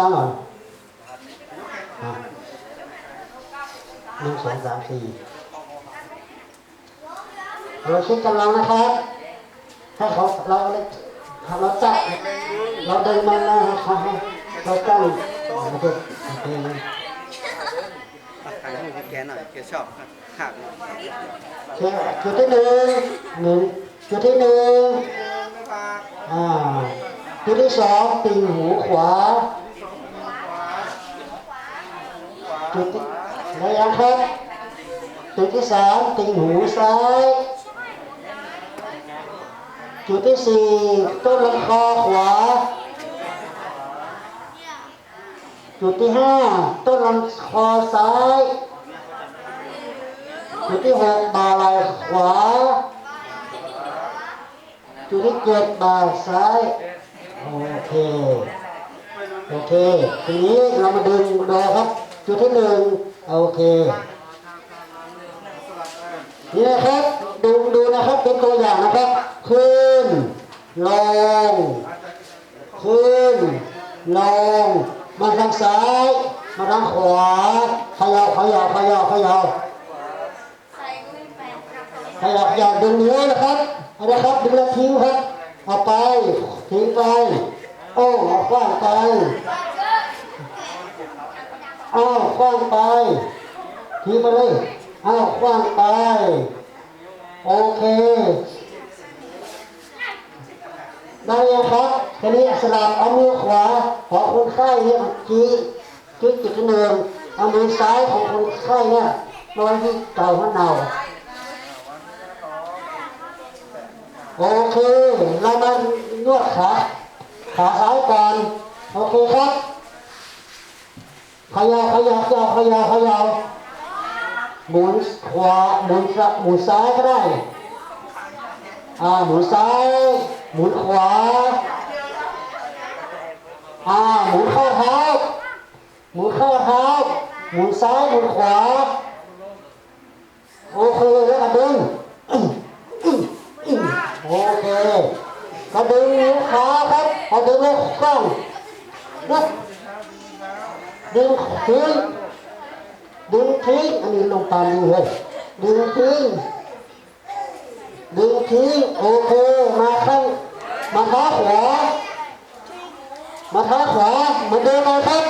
ล้างก่อนหนึ่งสองสามสี่เราเช็คกำลังนะครับ ให้เขาเราเลยเราจับเราเดินมานะให้ให้เราตั้งโอเคโอเคถ่ายรูปให้แกหน่อยแกชอบขาดโอเคจุดที่หนึ่งหนึ่งจุดที่หนึ่งอ่ากอ่าจุดที่สองติ่งหูขวา จุดที่อะยังครับจุดที่สามติ่งหูซ้าย จุดที่สี่ต้นลำคอขวา จุดที่ห้าต้นลำคอซ้าย จุดที่หกบ่าไหล่ขวา จุดที่เจ็ดบ่าซ้ายโอเคโอเค ทีนี้เรามาดึงดูครับ จุดที่หนึ่งโอเคนี่นะครับดูดูนะครับเป็นตัวอย่างนะครับ ขึ้น ลง ขึ้น ลง มาทางซ้าย มาทางขวาขยับขยับขยับขยับขยับอย่าดึงนิ้วนะครับเอาละครับดึงแล้วทิ้งครับเอาไปทิ้งไปโอ้เอาคว้างไป อาคว้างไปทิ้งไปเลยเอาคว้างไป โอเค ได้ยังครับทีนี้สลับเอามือขวาของคนไข้เนี่ยเมื่อกี้จุดจุดที่หนึ่งเอามือซ้ายของคนไข้เนี่ยมาไว้ที่เก่าหัวเนาโอเคเรามานวดขาขาซ้ายก่อนโอเคครับ ขยาเขยาเขยาเขยาเขยาหมุนขวาหมุนซ้ายหมุนซ้ายก็ได้อ่าหมุนซ้ายหมุนขวาอ่าหมุนข้าเท้าหมุนข้าเท้าหมุนซ้ายหมุนขวาโอเคแล้วก็ดึงโอเคก็ดึงนิ้วขาครับพอดึงล้วกล้องนะ ดึงทิ้งดึงทิ้งอันนี้ลงตามดูเลยดึงทิ้งดึงทิ้งโอเคมาข้างมาท้าขวามาท้าขวาเหมือนเดิมเลยครับ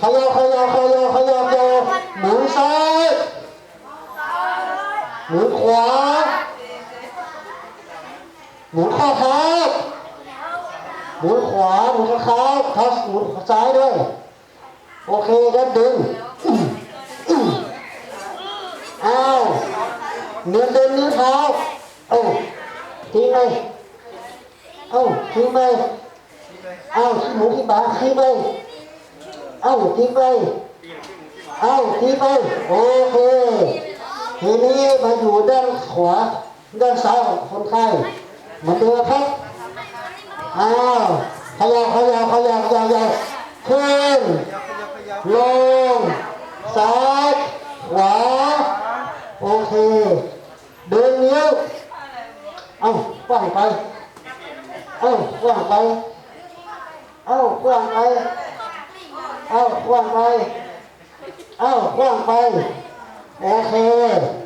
ขยับขยับขยับขยับขยับหมุนซ้ายหมุนขวาหมุนข้อเท้า หมุนขวาหมุนข้าเท้าหมุนซ้ายด้วย โอเคแล้วดึงอื้อาวเนื้อเดินเนื้อเท้าเอ้าทิ้งไปเอ้าทิ้งไปเอ้าขี้หมูขี้ปลาทิ้งไปเอ้าทิ้งไปเอ้าทิ้งไปโอเคทีนี้มาอยู่ด้านขวาด้านซ้ายของคนไข้เหมือนเดิมครับ อ้าวขยับขยับขยับขยับขยับขึ้น ลง ซ้ายขวา โอเค เดินนิ้วเอากว้างไป เอากว้างไป เอากว้างไป เอากว้างไป เอากว้างไป โอเค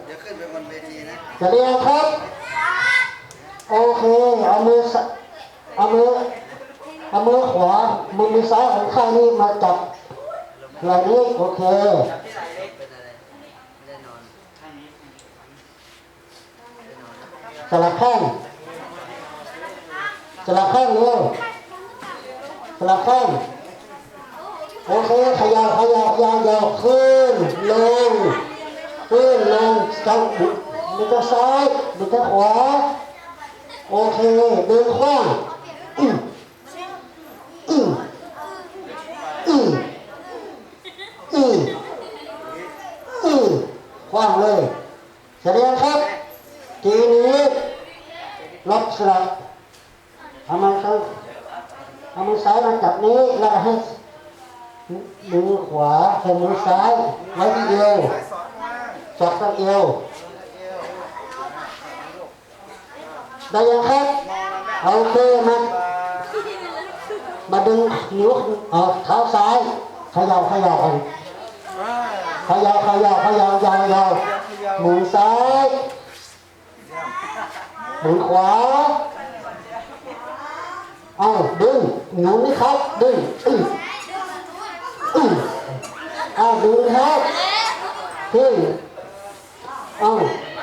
เดี๋ยวขึ้นไปบนเวทีนะจะเรียนครับ โอเค เอาเอามือ เอามือขวามือมือซ้ายของข้างนี้มาจับไหล่นี้โอเคสลับข้างสลับข้างเร็วสลับข้างโอเคขยับขยับยาวยาวขึ้นลงขึ้นลงจังมือซ้ายมือขวาโอเคเดินข้างอืมอืมอืมอืมอืมขว้างเลยแสดงครับ ทีนี้ล็อก สลับเอามาเข้าเอามือซ้ายมาจับนี้แล้วให้มือขวาใส่มือซ้ายไว้ที่เอวจับตั้งเอวได้ยังครับโอเคมามาดึงนิ้วเอาเท้าซ้ายขย่าเขย่ากันว้าเขย่าเขย่าเขย่ายาวยาวหมุนซ้าย มุนขวา เอาดึงหนุนนี่ครับ ดึงอื้ออื้อเอาดึงครับทิ้งเอา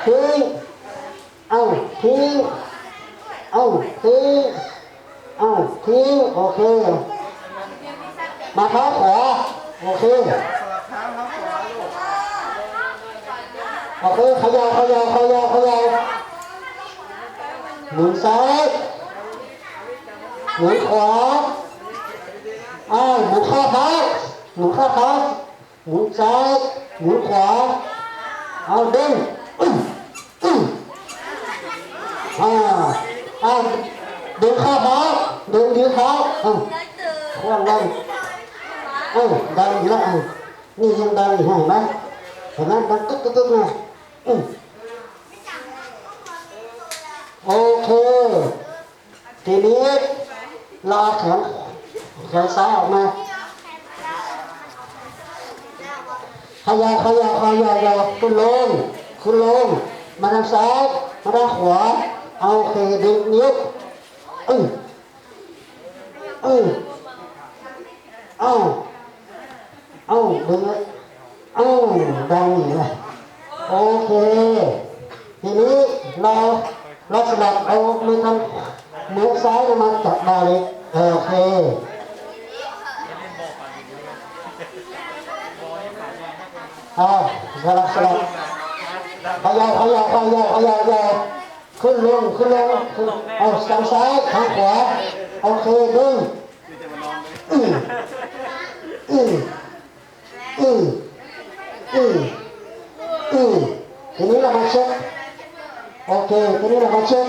ทิ้งเอาทิ้งเอาทิ้งเอาทิ้งโอเค มาเท้าขวาโอเคโอเคขยาวขยาวขยาวขยาว หมุนซ้ายหมุนขวาอ้าวหมุนข้อเท้าหมุนข้อเท้าหมุนซ้ายหมุนขวาเอาดึงอื้ออ้าอ้าดึงข้อเท้าดึงยืนเท้าอ้าวคว้างดังอ้าวดังอยู่แล้วอ้าวนี่ยังดังอยู่เห็นไหมเห็นไหมดังตึ๊กตึ๊กตึ๊กนะอืมโอเค ทีนี้ลาแขนแขนซ้ายออกมาขยาวขยาวขยาวยาวขึ้นลงขึ้นลงมาทางซ้ายมาทางขวาเอาเคดึงนิ้วอืออือเอ้าเอ้าดึงไว้เอ้าดังอีกแล้วโอเคทีนี้เราเราสลับเอามือทาง มือซ้ายมาจับบาเลยโอเคเอาสลับสลับขยาวขยาวขยาวขยาวขยาวขึ้นลงขึ้นลงขึ้นเอาทางซ้ายทางขวาโอเคดึงอืออืออืออืออือทีนี้เรามาเช็คโอเคทีนี้เรามาเช็ค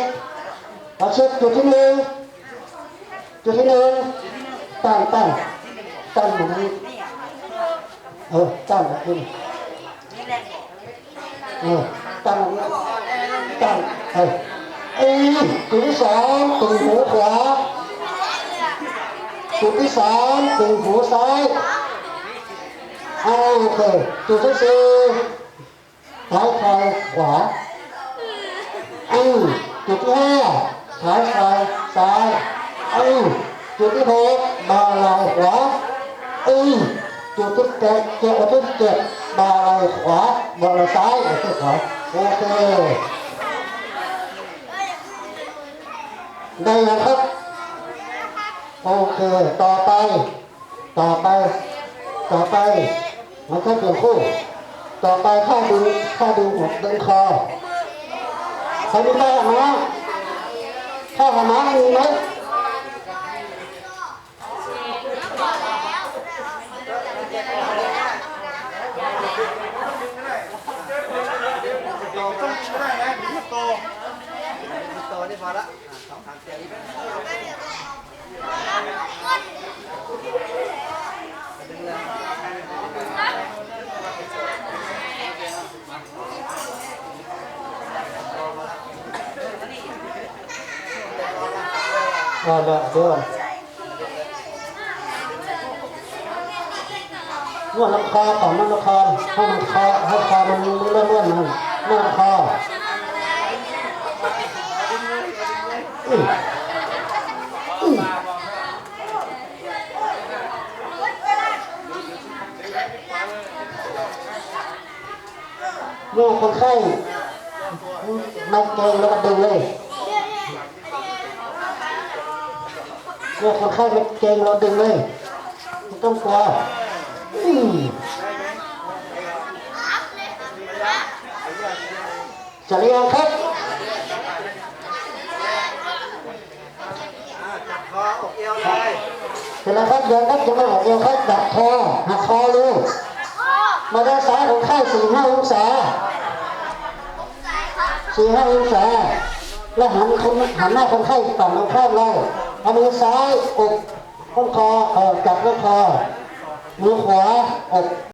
ช็คจุดที่หนึ่งจุดที่หนึ่งตั้งตั้งตั้งอย่างนี้เออตั้งแบบนี้เออตั้งตั้งเออเอ้ยจุดที่สองตึงหูขวาจุดที่สามตึงหูซ้ายโอเคจุดที่สี่ท้ายคอยขวาอือจุดที่ห้า ท้ายคอยซ้ายอือจุดที่หกบ่าไหล่ขวาอือจุดที่เจ็ดเจ็ดจุดที่เจ็ดบ่าไหล่ขวาบ่าไหล่ซ้ายโอเคขวาโอเคได้ยังครับโอเคต่อไป ต่อไป ต่อไปมันก็เปลี่ยนคู่ ต่อไปถ้าดึงถ้าดึงหัวดึงคอใครมีผ้าขาวม้าผ้าขาวม้ามีไหมโตต้องไม่ได้นะเดี๋ยวโตโตนี่พอละอะสองสามเสียงดึงเลย อาเดี๋ยวเดี๋ยวนวดลำคอก่อนนวดลำคอให้มันคอให้คอมันเลื่อนเลื่อนมันนวดลำคออืมอืมนวดคนไข้ไม่เกรงแล้วก็ดึงเลย เนี่ยคนไข้ไม่เกรงเราดึงเลยไม่ต้องกลัวอืมจะเรียงครับอะจับคออกเอวเลยเสร็จแล้วครับยังครับยังไม่หอกเอวครับดักคอหักคอเลยมาด้านซ้ายของไข้สี่ห้าองศาสี่ห้าองศาแล้วหันคนหันหน้าคนไข้ฝั่งตรงข้ามเรา เอามือซ้ายอกต้นคอเออจับต้นคอมือขวาอก